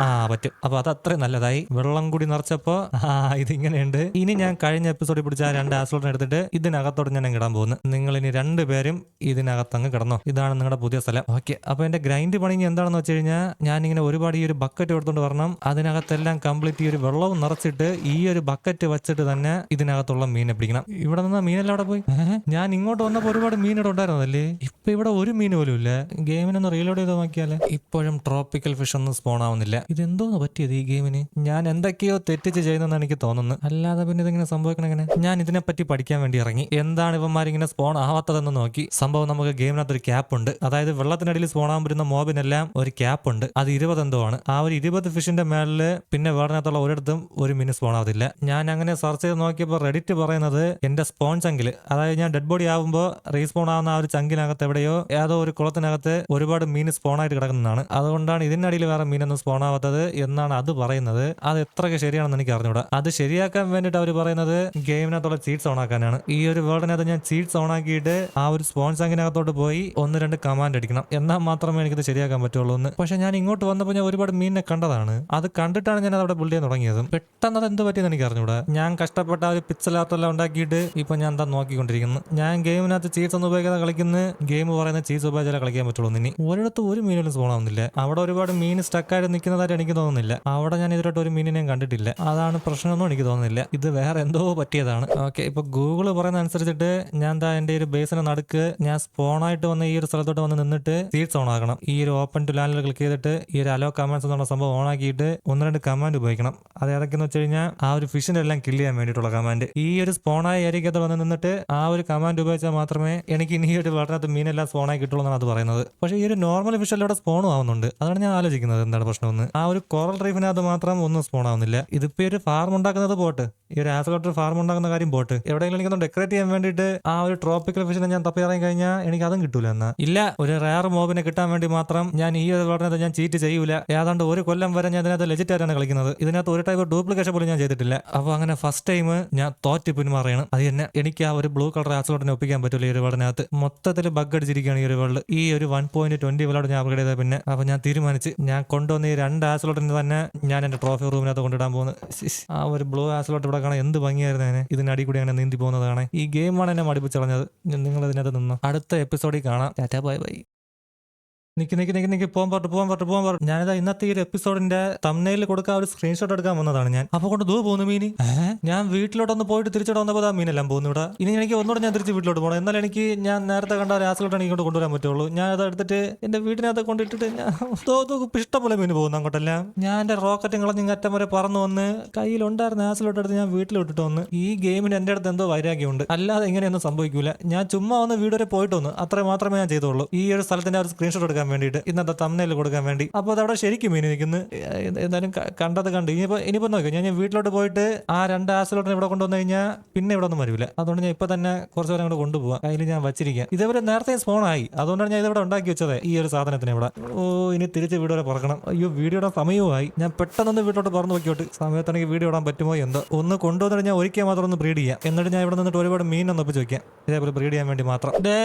ആ പറ്റും. അപ്പോൾ അത് അത്രയും നല്ലതായി. വെള്ളം കൂടി നിറച്ചപ്പോൾ ആ ഇതിങ്ങനെയുണ്ട്. ഇനി ഞാൻ കഴിഞ്ഞ എപ്പിസോഡിൽ പിടിച്ച രണ്ട് ആസ്ലോട്ടിനെ എടുത്തിട്ട് ഇതിനകത്തോടെ ഞാൻ ഇടാൻ പോകുന്നു. നിങ്ങൾ ഇനി രണ്ടുപേരും ഇതിനകത്ത് അങ്ങ് കിടന്നോ. ഇതാണ് നിങ്ങളുടെ പുതിയ സ്ഥലം. ഓക്കെ. അപ്പോൾ എന്റെ ഗ്രൈൻഡ് പണി എന്താണെന്ന് വെച്ച് കഴിഞ്ഞാൽ ഞാൻ ഇങ്ങനെ ഒരുപാട് ഈ ഒരു ബക്കറ്റ് എടുത്തുകൊണ്ട് വരണം. അതിനകത്തെല്ലാം കംപ്ലീറ്റ് ഈ ഒരു വെള്ളവും നിറച്ചിട്ട് ഈ ഒരു ബക്കറ്റ് വെച്ചിട്ട് തന്നെ ഇതിനകത്തുള്ള മീനെ പിടിക്കണം. ഇവിടെ നിന്ന് മീനെല്ലാം അവിടെ പോയി? ഞാൻ ഇങ്ങോട്ട് വന്നപ്പോൾ ഒരുപാട് മീൻ ഇവിടെ ഉണ്ടായിരുന്നതല്ലേ? ഇപ്പൊ ഇവിടെ ഒരു മീൻ പോലും ഇല്ല. ഗെയിമിനൊന്ന് റീലോഡ് ചെയ്ത് നോക്കിയാലേ. ഇപ്പോഴും ട്രോപ്പിക്കൽ ഫിഷ് ഒന്നും സ്പോൺ ആവുന്നില്ല. ഇതെന്തോന്ന് പറ്റിയത് ഈ ഗെയിമിന്? ഞാൻ എന്തൊക്കെയോ തെറ്റിച്ച് ചെയ്യുന്നതെന്ന് എനിക്ക് തോന്നുന്നു അല്ലാതെ പിന്നെ ഇതിങ്ങനെ സംഭവിക്കണം എങ്ങനെ? ഞാൻ ഇതിനെപ്പറ്റി പഠിക്കാൻ വേണ്ടി ഇറങ്ങി. എന്താണ് ഇവന്മാരിങ്ങനെ സ്പോൺ ആവാത്തതെന്ന് നോക്കി. സംഭവം നമുക്ക് ഗെയിമിനകത്ത് ഒരു ക്യാപ്പ് ഉണ്ട്. അതായത് വെള്ളത്തിനടിയിൽ സ്പോൺ ആവാൻ പറ്റുന്ന മോബിനെല്ലാം ഒരു ക്യാപ്പ് ഉണ്ട്. അത് ഇരുപത് എന്തോ ആണ്. ആ ഒരു ഇരുപത് ഫിഷിന്റെ മേളിൽ പിന്നെ വേറിനകത്തുള്ള ഒരിടത്തും ഒരു മിനി സ്പോൺ ഞാൻ അങ്ങനെ സെർച്ച് ചെയ്ത് നോക്കിയപ്പോൾ റെഡിറ്റ് പറയുന്നത് എന്റെ സ്പോൺ ചങ്കിൽ അതായത് ഞാൻ ഡെഡ് ബോഡി ആവുമ്പോൾ റീസ്പോൺ ആവുന്ന ആ ഒരു ചങ്കിനകത്ത് എവിടെയോ ഏതോ ഒരു കുളത്തിനകത്ത് ഒരുപാട് മീൻ സ്പോൺ ആയിട്ട് കിടക്കുന്നതാണ്. അതുകൊണ്ടാണ് ഇതിനടിയിൽ വേറെ മീനൊന്നും സ്പോൺ ആവാത്തത് എന്നാണ് അത് പറയുന്നത്. അത് എത്രയൊക്കെ ശരിയാണെന്ന് എനിക്ക് അറിഞ്ഞൂടാ. അത് ശരിയാക്കാൻ വേണ്ടിയിട്ട് അവർ പറയുന്നത് ഗെയിമിനകത്തുള്ള ചീറ്റ്സ് ഓൺ ആക്കാനാണ്. ഈ ഒരു വേർഡിനകത്ത് ഞാൻ ചീറ്റ്സ് ഓൺ ആക്കിയിട്ട് ആ ഒരു സ്പോൺ ചങ്കിനകത്തോട്ട് പോയി ഒന്ന് രണ്ട് കമാൻഡ് അടിക്കണം. എന്നാൽ മാത്രമേ എനിക്കിത് ശരിയാക്കാൻ പറ്റുള്ളൂ എന്ന്. പക്ഷെ ഞാൻ ഇങ്ങോട്ട് വന്നപ്പോൾ ഞാൻ ഒരുപാട് മീനിനെ കണ്ടതാണ്. അത് കണ്ടിട്ടാണ് ഞാൻ അവിടെ ബിൽഡ് ചെയ്യാൻ തുടങ്ങിയതും പെട്ടെന്ന് അത് എന്ത് പറ്റിയെന്ന് എനിക്ക് അറിഞ്ഞൂടെ ഞാൻ കഷ്ടപ്പെട്ട ഒരു പിക്സൽ ആർട്ടെല്ലാം ഉണ്ടാക്കിയിട്ട് ഇപ്പൊ ഞാൻ എന്താ നോക്കിക്കൊണ്ടിരിക്കുന്നു. ഞാൻ ഗെയിമിനകത്ത് ചീസ് ഒന്നും ഉപയോഗിക്കാതെ കളിക്കുന്ന ഗെയിം പറയുന്ന ചീസ് ഉപയോഗിച്ചാലേ കളിക്കാൻ പറ്റുള്ളൂ ഇനി. ഒരിടത്ത് ഒരു മീനിലും സ്പോൺ ആവുന്നില്ല. അവിടെ ഒരുപാട് മീൻ സ്റ്റക്കായിട്ട് നിൽക്കുന്നതായിട്ട് എനിക്ക് തോന്നുന്നില്ല. അവിടെ ഞാൻ ഇതിലോട്ട് ഒരു മീനിനെയും കണ്ടിട്ടില്ല. അതാണ് പ്രശ്നമൊന്നും എനിക്ക് തോന്നുന്നില്ല. ഇത് വേറെ എന്തോ പറ്റിയതാണ്. ഓക്കെ ഇപ്പൊ ഗൂഗിൾ പറയുന്ന അനുസരിച്ചിട്ട് ഞാൻ എന്താ എന്റെ ഒരു ബേസിന് നടുക്ക് ഞാൻ സ്പോണായിട്ട് വന്ന ഈ ഒരു സ്ഥലത്തോട്ട് വന്ന് നിന്നിട്ട് സീറ്റ്സ് ഓൺ ആക്കണം. ഈ ഒരു ഓപ്പൺ ടു ലാൻഡിൽ ക്ലിക്ക് ചെയ്തിട്ട് ഈ ഒരു അലോ കമാൻഡ്സ് എന്നുള്ള സംഭവം ഓൺ ആക്കിയിട്ട് ഒന്ന് രണ്ട് കമാൻഡ് ഉപയോഗിക്കണം. അത് ഏതൊക്കെയെന്ന് വെച്ച് കഴിഞ്ഞാൽ ആ ഒരു ഫിഷിനെ എല്ലാം കില്ല് ചെയ്യാൻ വേണ്ടിയിട്ടുള്ള കമാൻഡ്. ഈ ഒരു സ്പോണായ ഏരിയക്കകത്ത് വന്ന് നിന്നിട്ട് ആ ഒരു കമാൻഡ് ഉപയോഗിച്ചാൽ മാത്രമേ എനിക്ക് ഇനി ഒരു വളരത്ത് മീനെല്ലാം സ്പോണായി കിട്ടുള്ളൂ എന്നാണ് അത് പറയുന്നത്. പക്ഷേ ഈ ഒരു നോർമൽ ഫിഷ് എല്ലാം ഇവിടെ സ്പോണും ആവുന്നുണ്ട്. അതാണ് ഞാൻ ആലോചിക്കുന്നത്. എന്താണ് പ്രശ്നമെന്ന് ആ ഒരു കോറൽ റീഫിനകത്ത് മാത്രം ഒന്നും സ്പോൺ ആവുന്നില്ല. ഇതിപ്പോ ഒരു ഫാർം ഉണ്ടാക്കുന്നത് പോട്ട്. ഈ ഒരു ആസോട്ടർ ഫാർം ഉണ്ടാക്കുന്ന കാര്യം പോട്ട്. എവിടെയെങ്കിലും എനിക്കൊന്ന് ഡെക്കറേറ്റ് ചെയ്യാൻ വേണ്ടിയിട്ട് ആ ഒരു ട്രോപ്പിക്കൽ ഫിഷിനെ ഞാൻ തപ്പി ഇറങ്ങി കഴിഞ്ഞാൽ എനിക്ക് അതും കിട്ടൂല എന്നാ. ഇല്ല ഒരു റയർ മോബിനെ കിട്ടാൻ വേണ്ടി മാത്രം ഞാൻ ഈ ഒരു വെള്ളത്തിനകത്ത് ഞാൻ ചീറ്റ് ചെയ്യൂല. ഏതാണ്ട് ഒരു കൊല്ലം വരെ ഞാൻ ഇതിനകത്ത് ലെജിറ്റ് ആയിട്ടാണ് കളിക്കുന്നത്. ഇതിനകത്ത് ഒരു ടൈപ്പ് ഡ്യൂപ്ലിക്കേഷൻ പോലും ഞാൻ ചെയ്തിട്ടില്ല. അപ്പോൾ അങ്ങനെ ഫസ്റ്റ് ടൈം ഞാൻ തോറ്റ് പിന്മാറിയാണ് അത് തന്നെ എനിക്ക് ആ ഒരു ബ്ലൂ കളർ ആസോട്ടിനെ ഒപ്പിക്കാൻ പറ്റില്ല ഈ ഒരു വേൾഡിനകത്ത് മൊത്തത്തിൽ ബഗ് അടിച്ചിരിക്കുകയാണ് ഈ ഒരു വേൾഡ് ഈ ഒരു വൺ പോയിന്റ് ട്വന്റി വേൾഡ് ഞാൻ അപ്ഗ്രേഡ് ചെയ്ത പിന്നെ. അപ്പോൾ ഞാൻ തീരുമാനിച്ച് ഞാൻ കൊണ്ടുവന്ന ഈ രണ്ട് ആസലോട്ടിന് തന്നെ ഞാൻ എന്റെ ട്രോഫി റൂമിനകത്ത് കൊണ്ടിടാൻ പോകുന്നത് ആ ഒരു ബ്ലൂ ആസലോട്ട് ഇവിടെ കാണാൻ എന്ത് ഭംഗിയായിരുന്നു ഇതിന് ഇതിനടി കൂടി അങ്ങനെ നീന്തി പോകുന്നത് കാണാൻ. ഈ ഗെയിമാണ് എന്നെ മടിപ്പിച്ചളഞ്ഞത് നിങ്ങൾ ഇതിനകത്ത് നിന്ന്. അടുത്ത എപ്പിസോഡിൽ കാണാം. ടാറ്റാ ബൈ ബൈ നിക്ക് നിക്ക് നിക്ക് നിക്ക്. പോകാൻ പറഞ്ഞു പോകാൻ പറഞ്ഞു പോകാൻ പറഞ്ഞു ഞാനിതാ ഇന്നത്തെ ഈ ഒരു എപ്പിസോഡിന്റെ തമ്മനയിൽ കൊടുക്കാൻ ഒരു സ്ക്രീൻഷോട്ട് എടുക്കാൻ വന്നതാണ് ഞാൻ. അപ്പൊ കൊണ്ട് ദൂ പോകുന്നു മീനി? ഞാൻ വീട്ടിലോട്ടൊന്ന് പോയിട്ട് തിരിച്ചോട്ട് വന്നപ്പോൾ ആ മീനെല്ലാം പോകുന്നു ഇവിടെ. ഇനി എനിക്ക് ഒന്നുകൂടെ ഞാൻ തിരിച്ച് വീട്ടിലോട്ട് പോകണം എന്നാലും എനിക്ക് ഞാൻ നേരത്തെ കണ്ട ഒരു എനിക്ക് ഇങ്ങോട്ട് കൊണ്ടുവരാൻ പറ്റുള്ളൂ. ഞാൻ അത് എടുത്തിട്ട് എന്റെ വീട്ടിനകത്ത് കൊണ്ടിട്ടിട്ട് ഞാൻ ഇഷ്ടംപോലെ മീൻ പോകുന്നു അങ്ങോട്ടെല്ലാം. ഞാൻ എന്റെ റോക്കറ്റും കളഞ്ഞ് അറ്റം വരെ പറന്നു വന്ന് കയ്യിലുണ്ടായിരുന്ന ആസിലോട്ട് എടുത്ത് ഞാൻ വീട്ടിലോട്ടിട്ട് വന്ന് ഈ ഗെയിമിന് എന്റെ അടുത്ത് എന്തോ വൈരാഗ്യമുണ്ട്. അല്ലാതെ ഇങ്ങനെയൊന്നും സംഭവിക്കൂല. ഞാൻ ചുമ്മാ ഒന്ന് വീട് വരെ പോയിട്ട് വന്നു. അത്ര മാത്രമേ ഞാൻ ചെയ്തോളൂ ഈ ഒരു സ്ഥലത്തിന്റെ ഒരു സ്ക്രീൻഷോട്ട് എടുക്കാൻ വേണ്ടിയിട്ട് ഇന്നത്തെ തമ്മനയിൽ കൊടുക്കാൻ വേണ്ടി. അപ്പോൾ അത് അവിടെ ശരിക്കും മീൻ നിൽക്കുന്നു. എന്തായാലും കണ്ടത് കണ്ട്. ഇനിയിപ്പോ ഇനിയിപ്പോ നോക്കി ഞാൻ വീട്ടിലോട്ട് പോയിട്ട് ആ രണ്ട് ആസിലോട്ടിനെ ഇവിടെ കൊണ്ടുവന്നു കഴിഞ്ഞാൽ പിന്നെ ഇവിടെ ഒന്നും വരില്ല അതുകൊണ്ട് ഞാൻ ഇപ്പൊ തന്നെ കുറച്ച് പേരെ അങ്ങോട്ട് കൊണ്ടുപോകാം കയ്യിൽ ഞാൻ വച്ചിരിക്കാം. ഇതേപോലെ നേരത്തെ സ്പോൺ ആയി. അതുകൊണ്ടാണ് ഞാൻ ഇതിവിടെ ഉണ്ടാക്കി വെച്ചത് ഈ ഒരു സാധനത്തിന് ഇവിടെ. ഓ ഇനി തിരിച്ച് വീട് വരെ പറക്കണം. അയ്യോ വീഡിയോ ഇടാൻ സമയവുമായി. ഞാൻ പെട്ടെന്നൊന്ന് വീട്ടിലോട്ട് പറന്ന് നോക്കിയോട്ട് സമയത്താണെങ്കിൽ വീഡിയോ ഇടാൻ പറ്റുമോ എന്തോ. ഒന്ന് കൊണ്ടുവന്നിട്ട് ഞാൻ ഒരിക്കൽ മാത്രം ഒന്ന് ബ്രീഡ് ചെയ്യാം. എന്നിട്ട് ഞാൻ ഇവിടെ നിന്നിട്ട് ഒരുപാട് മീൻ ഒന്ന് ഒപ്പിച്ച് വെക്കാം. ഇതേപോലെ ബ്രീഡ് ചെയ്യാൻ വേണ്ടി മാത്രം. ഡേ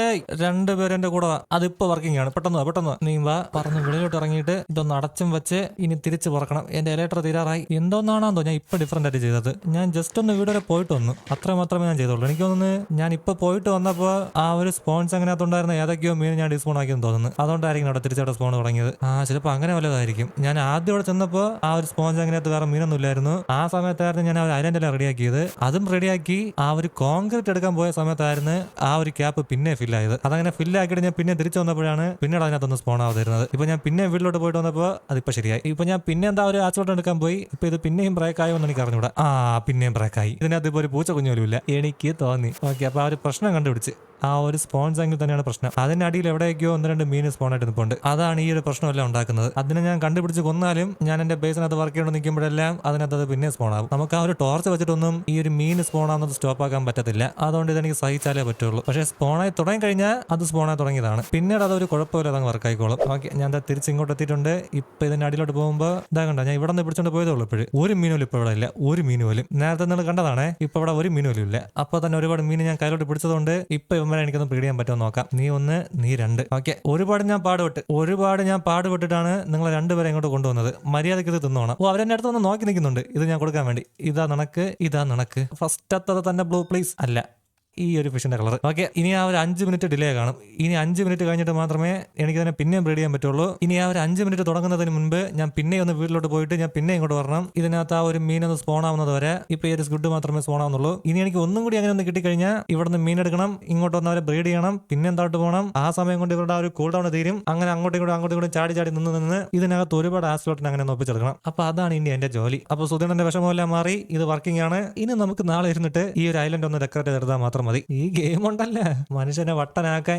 രണ്ടുപേരെ കൂടെ. അതിപ്പോ വർക്കിംഗ് ആണ്. പെട്ടെന്ന് പെട്ടെന്ന് വാ. പറന്നു നീ വാ വെളിയിലോട്ട് ഇറങ്ങിയിട്ട് ഇതൊന്ന് അടച്ചും വെച്ച് ഇനി തിരിച്ചു പറക്കണം. എന്റെ ഇലക്ട്ര തീരാറായി. എന്തോന്നാണോ ഞാൻ ഇപ്പൊ ഡിഫറെന്റ് ആയിട്ട് ചെയ്തത്. ഞാൻ ജസ്റ്റ് ഒന്ന് വീട് വരെ പോയിട്ട് വന്നു അത്ര മാത്രമേ ഞാൻ ചെയ്തുള്ളൂ. എനിക്ക് തോന്നുന്നു ഞാൻ ഇപ്പൊ പോയിട്ട് വന്നപ്പോ ആ ഒരു സ്പോൺസ് അതിനകത്തുണ്ടായിരുന്ന ഏതൊക്കെയോ മീൻ ഞാൻ ഡിസ്പോൺ ആക്കിയെന്ന് തോന്നുന്നു. അതുകൊണ്ടായിരിക്കും അവിടെ തിരിച്ചവിടെ സ്പോൺ തുടങ്ങിയത്. ആ ചിലപ്പോ അങ്ങനെ വല്ലതായിരിക്കും. ഞാൻ ആദ്യം അവിടെ ചെന്നപ്പോൾ ആ ഒരു സ്പോഞ്ച് എങ്ങനെ വേറെ മീനൊന്നും ഇല്ലായിരുന്നു ആ സമയത്തായിരുന്നു ഞാൻ ആ ഒരു ഐലൻഡെല്ലാം റെഡിയാക്കിയത്. അതും റെഡിയാക്കി ആ ഒരു കോൺക്രീറ്റ് എടുക്കാൻ പോയ സമയത്തായിരുന്നു ആ ഒരു ക്യാപ്പ് പിന്നെ ഫില്ലായത് അതങ്ങനെ ഫില്ലാക്കിയിട്ട് ഞാൻ പിന്നെ തിരിച്ചു വന്നപ്പോഴാണ് പിന്നീട് അതിനകത്തൊന്ന് സ്പോൺ ആവുന്നത് ഇപ്പൊ ഞാൻ പിന്നെ വീട്ടിലോട്ട് പോയിട്ട് വന്നപ്പോൾ അതിപ്പോ ശരിയായി. ഇപ്പൊ ഞാൻ പിന്നെ എന്താ ഒരു ആച്ചോട്ട് എടുക്കാൻ പോയി? ഇപ്പൊ ഇത് പിന്നെയും ബ്രേക്ക് ആയോ എന്ന് എനിക്ക് അറിഞ്ഞൂടാ. ആ പിന്നെയും ബ്രേക്ക് ആയി. ഇതിനകത്ത് അതിപ്പോ ഒരു പൂച്ച കുഞ്ഞോലും ഇല്ല എനിക്ക് തോന്നി. ഓക്കെ അപ്പൊ ആ ഒരു പ്രശ്നം കണ്ടുപിടിച്ച്. ആ ഒരു സ്പോൺസ് എങ്കിൽ തന്നെയാണ് പ്രശ്നം. അതിന്റെ അടിയിൽ എവിടെയൊക്കെയോ ഒന്ന് രണ്ട് മീൻ സ്പോൺ ആയിട്ട് നിൽപ്പുണ്ട് അതാണ് ഈ ഒരു പ്രശ്നമെല്ലാം ഉണ്ടാക്കുന്നത്. അതിനെ ഞാൻ കണ്ടുപിടിച്ച് കൊന്നാലും ഞാൻ എന്റെ ബേസിനകത്ത് വർക്ക് ചെയ്യണം നിൽക്കുമ്പോഴെല്ലാം അതിനകത്ത് അത് പിന്നെ സ്പോൺ ആവും. നമുക്ക് ആ ഒരു ടോർച്ച് വെച്ചിട്ടൊന്നും ഈ ഒരു മീൻ സ്പോൺ ആവുന്നത് സ്റ്റോപ്പ് ആക്കാൻ പറ്റത്തില്ല. അതുകൊണ്ട് ഇതെനിക്ക് സഹിച്ചാലേ പറ്റുള്ളൂ. പക്ഷേ സ്പോണായി തുടങ്ങി കഴിഞ്ഞാൽ അത് സ്പോണായി തുടങ്ങിയതാണ്. പിന്നീട് അതൊരു കുഴപ്പമില്ല അതങ്ങ് വർക്ക് ആയിക്കോളും ഓക്കെ ഞാൻ എന്താ തിരിച്ച് ഇങ്ങോട്ട് എത്തിയിട്ടുണ്ട്. ഇപ്പൊ ഇതിന്റെ അടിയിലോട്ട് പോകുമ്പോൾ ഇതാ കണ്ടോ ഞാൻ ഇവിടെ നിന്ന് പിടിച്ചോണ്ട് പോയതേ ഇപ്പോഴും. ഒരു മീൻ പോലും ഇപ്പൊ ഇവിടെ ഇല്ല. ഒരു മീൻ പോലും നേരത്തെ നിങ്ങൾ കണ്ടതാണ് ഇപ്പൊ ഇവിടെ ഒരു മീൻ പോലും ഇല്ല. അപ്പൊ തന്നെ ഒരുപാട് മീൻ ഞാൻ കയ്യിലോട്ട് പിടിച്ചതുകൊണ്ട് ഇപ്പൊ ഇവന്മാരെ എനിക്കൊന്ന് പിടിക്കാൻ പറ്റുമോ നോക്കാം. നീ ഒന്ന് നീ രണ്ട്. ഓക്കെ ഒരുപാട് ഞാൻ പാടുപെട്ട് ഒരുപാട് ഞാൻ പാടുപെട്ടിട്ടാണ് നിങ്ങൾ രണ്ടുപേരെ ഇങ്ങോട്ട് കൊണ്ടുവന്നത്. മര്യാദയ്ക്ക് ഇത് തിന്നോണം. ഓ അവരെന്നെ അടുത്ത് ഒന്ന് നോക്കി നിൽക്കുന്നുണ്ട്. ഇത് ഞാൻ കൊടുക്കാൻ വേണ്ടി. ഇതാ നിനക്ക് ഇതാ നിനക്ക്. ഫസ്റ്റ് അത്തത് തന്നെ ബ്ലൂ പ്ലീസ് അല്ല. ഈ ഒരു ഫിഷിന്റെ കളർ ഓക്കെ ഇനി ആ ഒരു അഞ്ച് മിനിറ്റ് ഡിലേ കാണും. ഇനി അഞ്ച് മിനിറ്റ് കഴിഞ്ഞിട്ട് മാത്രമേ എനിക്ക് തന്നെ പിന്നെയും ബ്രീഡ് ചെയ്യാൻ പറ്റുള്ളൂ. ഇനി ആ ഒരു അഞ്ച് മിനിറ്റ് തുടങ്ങുന്നതിന് മുൻപ് ഞാൻ പിന്നെ ഒന്ന് വീട്ടിലോട്ട് പോയിട്ട് ഞാൻ പിന്നെ ഇങ്ങോട്ട് വരണം. ഇതിനകത്ത് ആ ഒരു മീൻ ഒന്ന് സ്പോൺ ആവുന്നത് വരെ ഇപ്പൊ ഈ ഒരു സ്കുഡ് മാത്രമേ സ്പോൺ ആവുന്നുള്ളൂ. ഇനി എനിക്ക് ഒന്നും കൂടി അങ്ങനെ ഒന്ന് കിട്ടിക്കഴിഞ്ഞാൽ ഇവിടുന്ന് മീൻ എടുക്കണം ഇങ്ങോട്ട് വന്നവരെ ബ്രീഡ് ചെയ്യണം പിന്നെ എന്തായിട്ട് പോകണം ആ സമയം കൊണ്ട് ഇവരുടെ ആ ഒരു കൂൾ ഡൗൺ തീരും. അങ്ങനെ അങ്ങോട്ടും ഇങ്ങോട്ടും അങ്ങോട്ടും ഇങ്ങോട്ടും ചാടി ചാടി നിന്ന് നിന്ന് ഇതിനകത്ത് ഒരുപാട് ആസ്ലോട്ടിന് അങ്ങനെ ഒപ്പിച്ചെടുക്കണം. അപ്പൊ അതാണ് ഇനി എന്റെ ജോലി. അപ്പൊ സുധീണന്റെ വിഷമമെല്ലാം മാറി ഇത് വർക്കിംഗ് ആണ്. ഇനി നമുക്ക് നാളെ ഇരുന്നിട്ട് ഈ ഒരു ഐലൻഡ് ഒന്ന് ഡെക്കറേറ്റ് ചെയ്തെടുത്താൽ മാത്രം മതി. ഈ ഗെയിം ഉണ്ടല്ലേ മനുഷ്യനെ വട്ടനാക്കാൻ